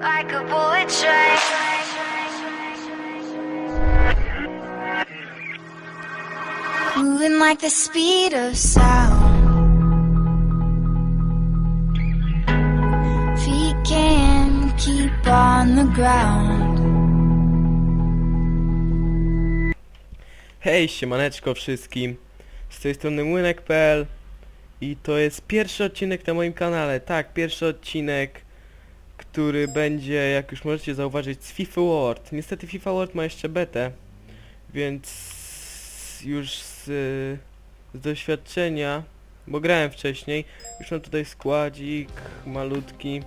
like a bullet train. Moving like the speed of sound. Feet can keep on the ground. Hej, siemaneczko wszystkim. Z tej strony młynek.pl i to jest pierwszy odcinek na moim kanale. Tak, pierwszy odcinek, który będzie, jak już możecie zauważyć, z FIFA World. Niestety FIFA World ma jeszcze betę, więc już z, z doświadczenia, bo grałem wcześniej, już mam tutaj składzik malutki,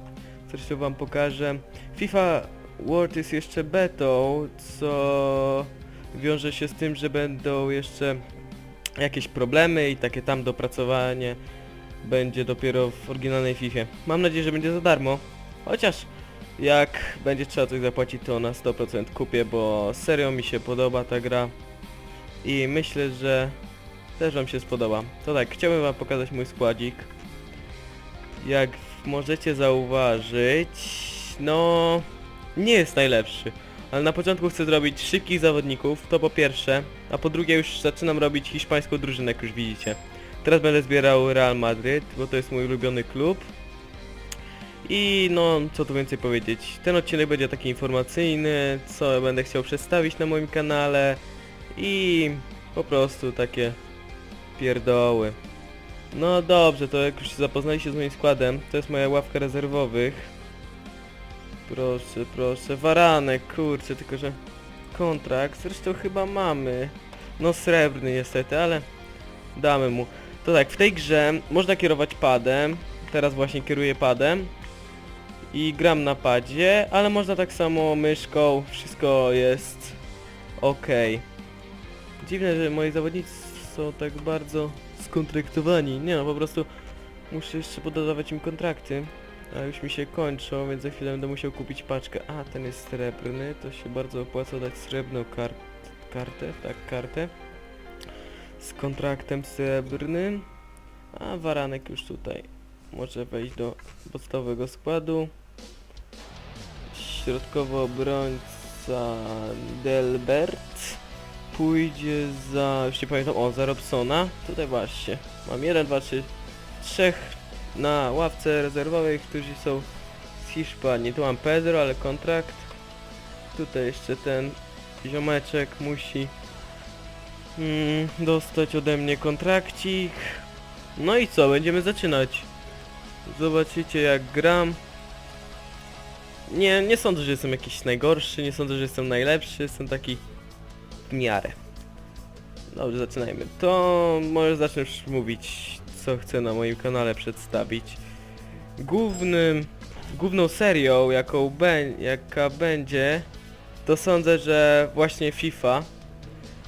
zresztą wam pokażę. FIFA World jest jeszcze betą, co wiąże się z tym, że będą jeszcze jakieś problemy i takie tam dopracowanie będzie dopiero w oryginalnej FIFA. Mam nadzieję, że będzie za darmo. Chociaż jak będzie trzeba coś zapłacić, to na 100% kupię, bo serio mi się podoba ta gra i myślę, że też wam się spodoba. To tak, chciałbym wam pokazać mój składzik. Jak możecie zauważyć, no nie jest najlepszy. Ale na początku chcę zrobić szybkich zawodników, to po pierwsze, a po drugie już zaczynam robić hiszpańską drużynę, jak już widzicie. Teraz będę zbierał Real Madryt, bo to jest mój ulubiony klub. I no, co tu więcej powiedzieć. Ten odcinek będzie taki informacyjny, co będę chciał przedstawić na moim kanale i po prostu takie pierdoły. No dobrze, to jak już się zapoznaliście z moim składem, to jest moja ławka rezerwowych. Proszę, proszę. Waranek, kurczę, tylko że kontrakt zresztą chyba mamy. No srebrny niestety, ale damy mu. To tak, w tej grze można kierować padem. Teraz właśnie kieruję padem. I gram na padzie, ale można tak samo myszką. Wszystko jest ok. Dziwne, że moi zawodnicy są tak bardzo skontraktowani. Nie no, po prostu muszę jeszcze pododawać im kontrakty. A już mi się kończą, więc za chwilę będę musiał kupić paczkę. A, ten jest srebrny, to się bardzo opłaca dać srebrną kart kartę, tak, kartę. Z kontraktem srebrnym. A Waranek już tutaj może wejść do podstawowego składu. Środkowo obrońca Delbert pójdzie za, już nie pamiętam, o, za Robsona. Tutaj właśnie, mam 1, 2, 3, trzech na ławce rezerwowej, którzy są z Hiszpanii. Tu mam Pedro, ale kontrakt. Tutaj jeszcze ten ziomeczek musi mm, dostać ode mnie kontrakcik. No i co, będziemy zaczynać. Zobaczycie jak gram. Nie, nie sądzę, że jestem jakiś najgorszy, nie sądzę, że jestem najlepszy, jestem taki w miarę. Dobrze, zaczynajmy. To może zacznę już mówić, co chcę na moim kanale przedstawić. Głównym, główną serią, jaką bę- jaka będzie, to sądzę, że właśnie FIFA.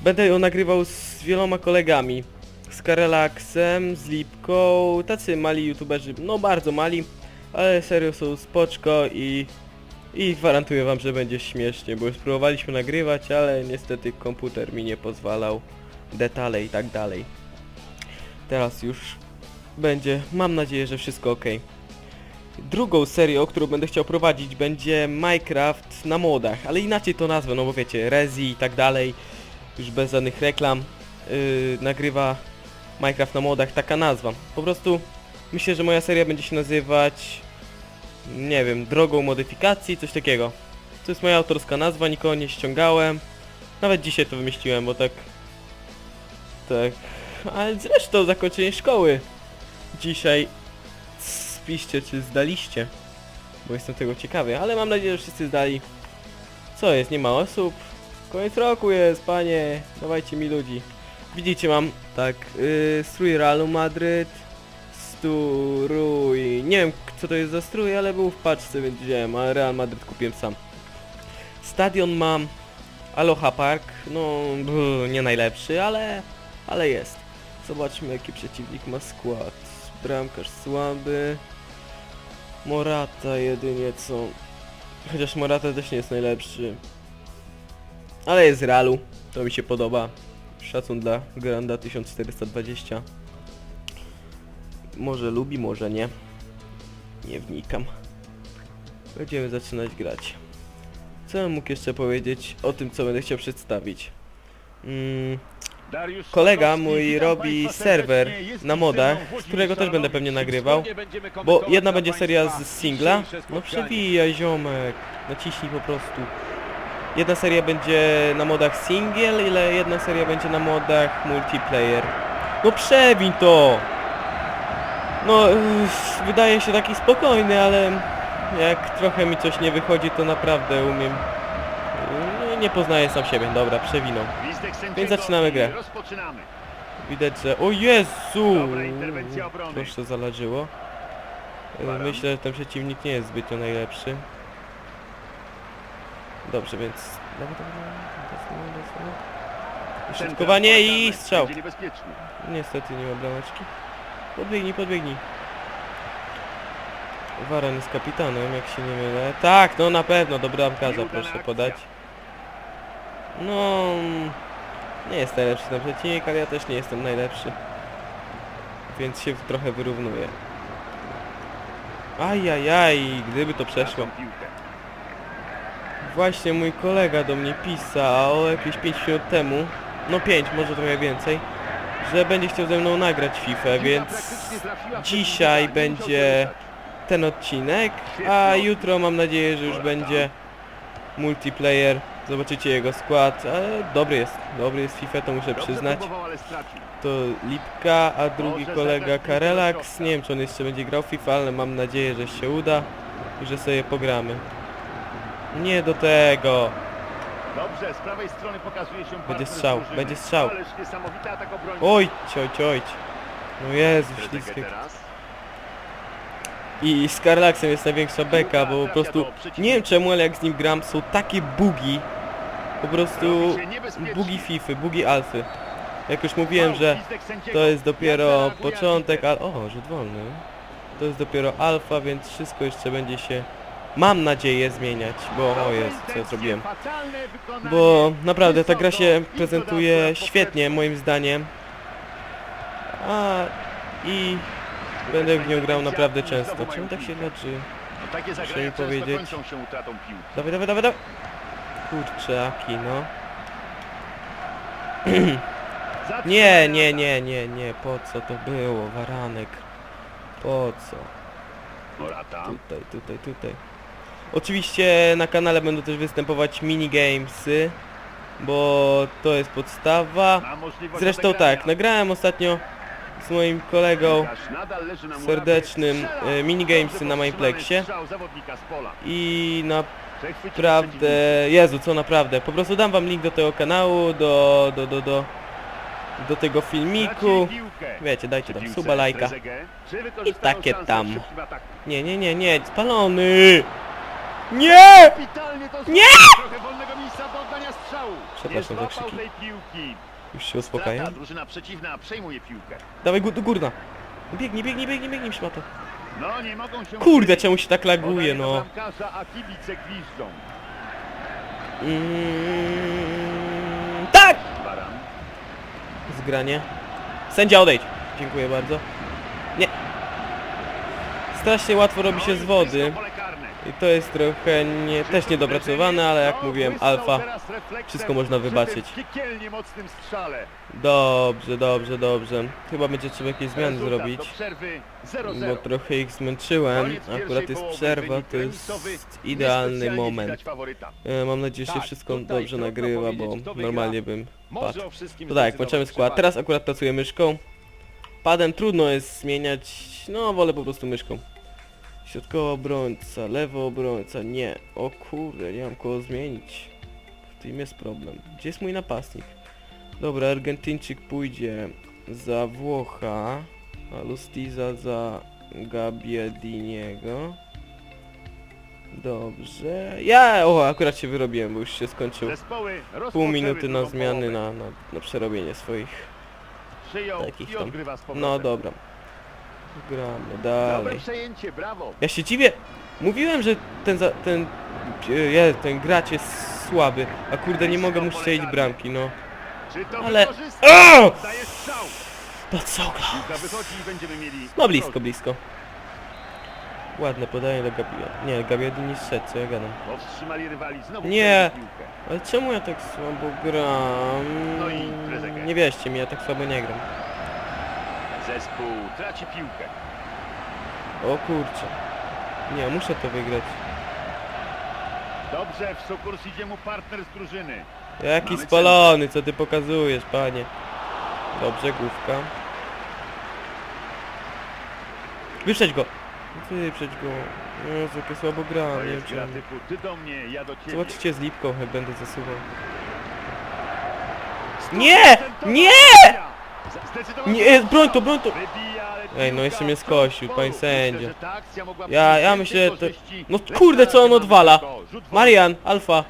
Będę ją nagrywał z wieloma kolegami. Z Karelaksem, z Lipką, tacy mali youtuberzy, no bardzo mali, ale serio są spoczko i i gwarantuję wam, że będzie śmiesznie, bo już próbowaliśmy nagrywać, ale niestety komputer mi nie pozwalał, detale i tak dalej. Teraz już będzie, mam nadzieję, że wszystko ok. Drugą serią, którą będę chciał prowadzić będzie Minecraft na modach, ale inaczej to nazwę, no bo wiecie, Rezi i tak dalej, już bez żadnych reklam, yy, nagrywa Minecraft na modach, taka nazwa. Po prostu myślę, że moja seria będzie się nazywać nie wiem, drogą modyfikacji, coś takiego. To jest moja autorska nazwa, nikogo nie ściągałem. Nawet dzisiaj to wymyśliłem, bo tak... Tak... Ale zresztą zakończenie szkoły. Dzisiaj... Spiście, czy zdaliście. Bo jestem tego ciekawy, ale mam nadzieję, że wszyscy zdali. Co jest, nie ma osób? Koniec roku jest, panie. Dawajcie mi ludzi. Widzicie, mam tak, yy, strój Realu Madryt, strój, nie wiem co to jest za strój, ale był w paczce, więc wziąłem, a Real Madryt kupiłem sam. Stadion mam Aloha Park, no nie najlepszy, ale, ale jest. Zobaczmy jaki przeciwnik ma skład. Bramkarz słaby. Morata jedynie co. Chociaż Morata też nie jest najlepszy. Ale jest Realu, to mi się podoba. Szacun dla Granda 1420. Może lubi, może nie. Nie wnikam. Będziemy zaczynać grać. Co bym mógł jeszcze powiedzieć o tym, co będę chciał przedstawić? Mm, kolega mój robi serwer na modach, z którego też będę pewnie nagrywał. Bo jedna będzie seria z singla. No przewijaj ziomek. Naciśnij po prostu. Jedna seria będzie na modach single, ile jedna seria będzie na modach multiplayer. No przewiń to! No, wydaje się taki spokojny, ale jak trochę mi coś nie wychodzi, to naprawdę umiem... Nie, nie poznaję sam siebie. Dobra, przewinął. Więc zaczynamy grę. Widać, że... O Jezu! Proszę zalarzyło. E. Myślę, że ten przeciwnik nie jest zbytnio najlepszy. Dobrze, więc... Teraz i strzał. Niestety nie ma brameczki. Podbiegnij, podbiegnij. Waran jest kapitanem, jak się nie mylę. Tak, no na pewno, do bramkarza proszę podać. No... Nie jest najlepszy ten przeciwnik, ale ja też nie jestem najlepszy. Więc się trochę wyrównuję. Ajajaj, gdyby to przeszło. Właśnie mój kolega do mnie pisał jakieś 5 minut temu, no 5, może trochę więcej, że będzie chciał ze mną nagrać FIFA, więc dzisiaj będzie ten odcinek, a jutro mam nadzieję, że już będzie multiplayer. Zobaczycie jego skład, ale dobry jest, dobry jest FIFA, to muszę przyznać. To Lipka, a drugi kolega Karelax. Nie wiem czy on jeszcze będzie grał FIFA, ale mam nadzieję, że się uda i że sobie pogramy. Nie do tego. Dobrze, z prawej strony pokazuje się partner strzał, będzie strzał. Ależ niesamowity atak obrońcy. Oj, ojć, ojć. No Jezu, Trezeguet śliskie. teraz. I z Karlaxem jest największa beka, bo po prostu nie wiem czemu, ale jak z nim gram są takie bugi. Po prostu bugi FIFA, bugi alfy. Jak już mówiłem, że to jest dopiero początek, ale... O, rzut wolny. To jest dopiero alfa, więc wszystko jeszcze będzie się, mam nadzieję, zmieniać, bo o jest, co ja zrobiłem. Bo naprawdę ta gra się prezentuje świetnie moim zdaniem. A i będę w nią grał naprawdę często. Czemu tak się leczy? No Muszę mi powiedzieć. Dawaj, dawaj, dawaj, dawaj. Kurczę, Aki, no. Nie, nie, nie, nie, nie, po co to było, Waranek? Po co? Tutaj, tutaj, tutaj. Oczywiście na kanale będą też występować minigamesy, bo to jest podstawa. Zresztą tak, nagrałem ostatnio z moim kolegą serdecznym, e, minigamesy na Mindplexie. i naprawdę. Jezu, co naprawdę, po prostu dam wam link do tego kanału, do, do, do, do, do tego filmiku. Wiecie, dajcie tam suba, lajka. Wykorzystają takie tam. Nie, nie, nie, nie, spalony! Nie! Nie! Przepraszam tej piłki. Już się uspokajam. Strata, drużyna przeciwna przejmuje piłkę. Dawaj, gó- górna. Biegnij, biegnij, biegnij, biegnij, szmato. No nie mogą się Kurde, czemu się tak laguje, no. bramkarza, a kibice gwiżdżą. Mm, tak! Zgranie. Sędzia odejdź. Dziękuję bardzo. Nie. Strasznie łatwo robi No się z wody. I to jest trochę nie, też niedopracowane, ale jak No, mówiłem, błysnął alfa. wszystko można wybaczyć. Dobrze, dobrze, dobrze. Chyba będzie trzeba jakieś zmiany zrobić. Bo 0-0. trochę ich zmęczyłem. Akurat jest przerwa, to jest idealny moment. E, Mam nadzieję, że się Tak, wszystko dobrze nagrywa, bo normalnie bym padł. To tak, włączamy skład. Teraz akurat pracuję myszką. Padem trudno jest zmieniać, no wolę po prostu myszką. Środkowy obrońca, lewy obrońca, nie. O kurde, nie mam kogo zmienić. W tym jest problem. Gdzie jest mój napastnik? Dobra, Argentyńczyk pójdzie za Włocha, a Lustiza za Gabiadiniego. Dobrze. Ja, o, akurat się wyrobiłem, bo już się skończył. Zespoły Pół minuty na zmiany, na, na, na przerobienie swoich Przyjął takich i tam. odgrywa z powrotem. No dobra. Gramy Dobre dalej. przejęcie, brawo. Ja się dziwię. Mówiłem, że ten za, ten e, je, ten gracz jest słaby, a kurde nie mogę mu strzelić bramki, no. Czy to Ale- wykorzysta? O! Daje strzał. No co go? Piłka wychodzi i będziemy mieli... No blisko, blisko. Ładne podanie do Gabiła. Nie, Gabiadin nie szedł, co ja gadam. Powstrzymali rywali. Znowu Nie. przejęli piłkę. Ale czemu ja tak słabo gram? No i. Nie wierzcie mi, ja tak słabo nie gram. Zespół traci piłkę. O kurczę. Nie, muszę to wygrać. Dobrze, w sukurs idzie mu partner z drużyny. Jaki Mamy spalony, co ty pokazujesz, panie. Dobrze, główka. Wyprzedź go! Wyprzedź go. Jezu, jakie słabo gram, To nie wiem jest gra typu ty do mnie, ja do ciebie. Zobaczycie z lipką, jak będę zasuwał. Nie! Nie! Nie, strzał. broń to, broń to! Ej, no jeszcze mnie skosił, panie że mogła Ja- ja myślę, to- korzyści. No kurde, co on odwala? Marian, Alfa.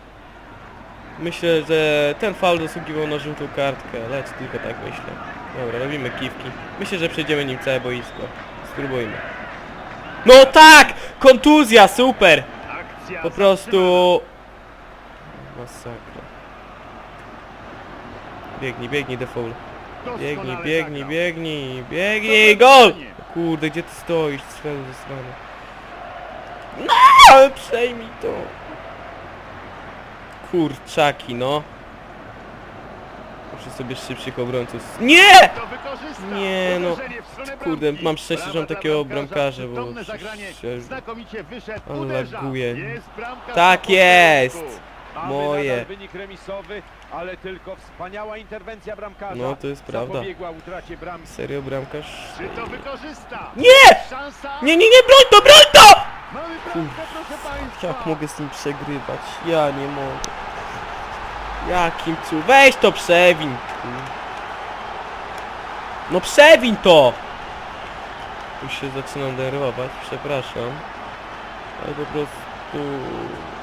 Myślę, że ten faul zasługiwał na żółtą kartkę, lecz tylko tak myślę. Dobra, robimy kiwki. Myślę, że przejdziemy nim całe boisko. Spróbujmy. No tak! Kontuzja, super! Po prostu... Masakra. Biegnij, biegnij, default. Biegnij, biegnij, biegnij, biegnij, gol! Kurde, gdzie ty stoisz? Sfelu zasrany. No, ale przejmij to. Kurczaki, no. Muszę sobie szybszych obrońców. Nie! Nie, no. Kurde, mam szczęście, że mam takiego bramkarza, bo się-. Ale Tak jest. Moje. wynik remisowy, ale tylko wspaniała interwencja bramkarza. No, to jest prawda. Zapobiegła utracie bramki. Serio, bramkarz? Czy to wykorzysta? Nie! Szansa. Nie, nie, nie, broń to, broń to! Mamy bramkę, proszę państwa. Jak mogę z nim przegrywać? Ja nie mogę. Jakim cu... Weź to przewiń. No przewiń to! Już się zaczynam denerwować, przepraszam. Ale po prostu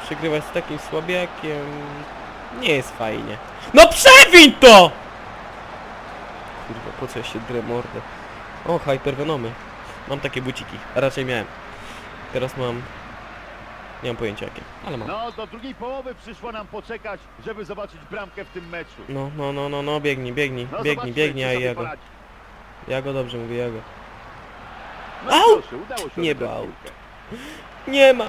przegrywać z takim słabiakiem nie jest fajnie. No przewiń to! Kurwa, po co ja się drę mordę? O, hypervenomy. Mam takie buciki, a raczej miałem. Teraz mam... Nie mam pojęcia jakie, ale mam. No, do drugiej połowy przyszło nam poczekać, żeby zobaczyć bramkę w tym meczu. No, no, no, no, no, biegnij, biegnij, No, biegnij, zobaczmy, biegnij, czy a sobie ja go. poradzi. Ja go dobrze mówię, ja go. No Au! proszę, udało się Nie odegrać bał. piłkę. Nie ma!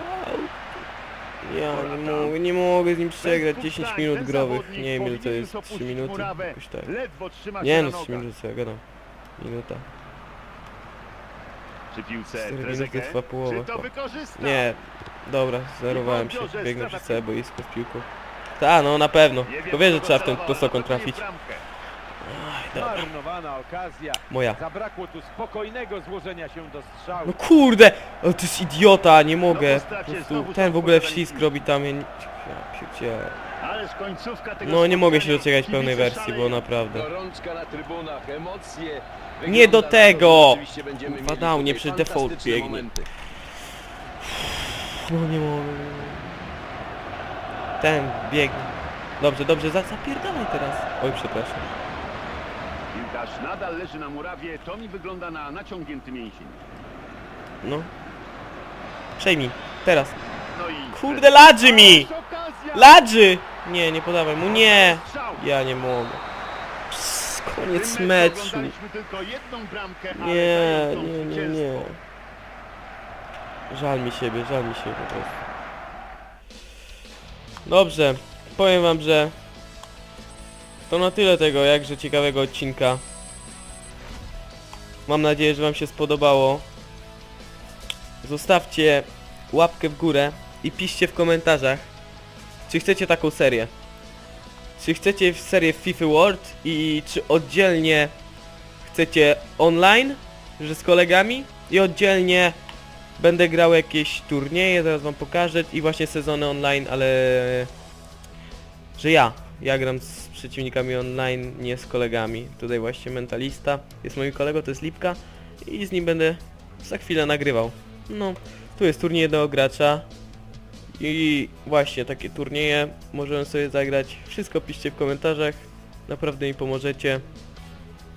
Ja nie mogę, nie mogę z nim przegrać Bez 10 puszczań, minut growych. Nie wiem ile to jest, już 3 opuścić minuty? Jakoś tak. Nie no, na 3 nogach. minuty, co ja gadam. Minuta. Przy piłce 4 minuty trwa połowa. Nie, dobra, zerowałem się, biegnę przez całe boisko z piłką. Ta, no na pewno. Tylko wiesz, że trzeba w ten posokon trafić. Bramkę. Aj, dobra. Marnowana okazja. Moja. Zabrakło tu spokojnego złożenia się do strzału. No kurde! O, to jest idiota, nie mogę. po Po prostu ten w ogóle wślizg robi tam, ja nie... Ja pierdzielę. Ależ końcówka tego No nie mogę się spotkania. doczekać pełnej Kibice wersji, bo szaleją. naprawdę. Gorączka na trybunach, emocje. Nie do tego! Kurwa, dał, nie przy default biegnie. No nie mogę. Ten biegnie. Dobrze, dobrze, za, zapierdalaj teraz. Oj, przepraszam. Piłkarz nadal leży na murawie, to mi wygląda na naciągnięty mięsień. No. Przejmij. Teraz. No i... Kurde, ladży mi! Ladży! Nie, nie podawaj mu, nie! Ja nie mogę. Pss, koniec meczu Nie, nie, nie, nie. Żal mi siebie, żal mi siebie po prostu. Dobrze, powiem wam, że to na tyle tego jakże ciekawego odcinka. Mam nadzieję, że wam się spodobało. Zostawcie łapkę w górę i piszcie w komentarzach, czy chcecie taką serię. Czy chcecie serię FIFA World i czy oddzielnie chcecie online, że z kolegami i oddzielnie będę grał jakieś turnieje, zaraz wam pokażę i właśnie sezony online, ale że ja, ja gram z przeciwnikami online, nie z kolegami. Tutaj właśnie mentalista jest moim kolegą, to jest Lipka i z nim będę za chwilę nagrywał. No, tu jest turniej jednego gracza i właśnie takie turnieje możemy sobie zagrać. Wszystko piszcie w komentarzach, naprawdę mi pomożecie.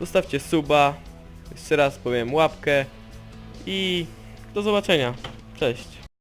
Zostawcie suba, jeszcze raz powiem łapkę i do zobaczenia. Cześć.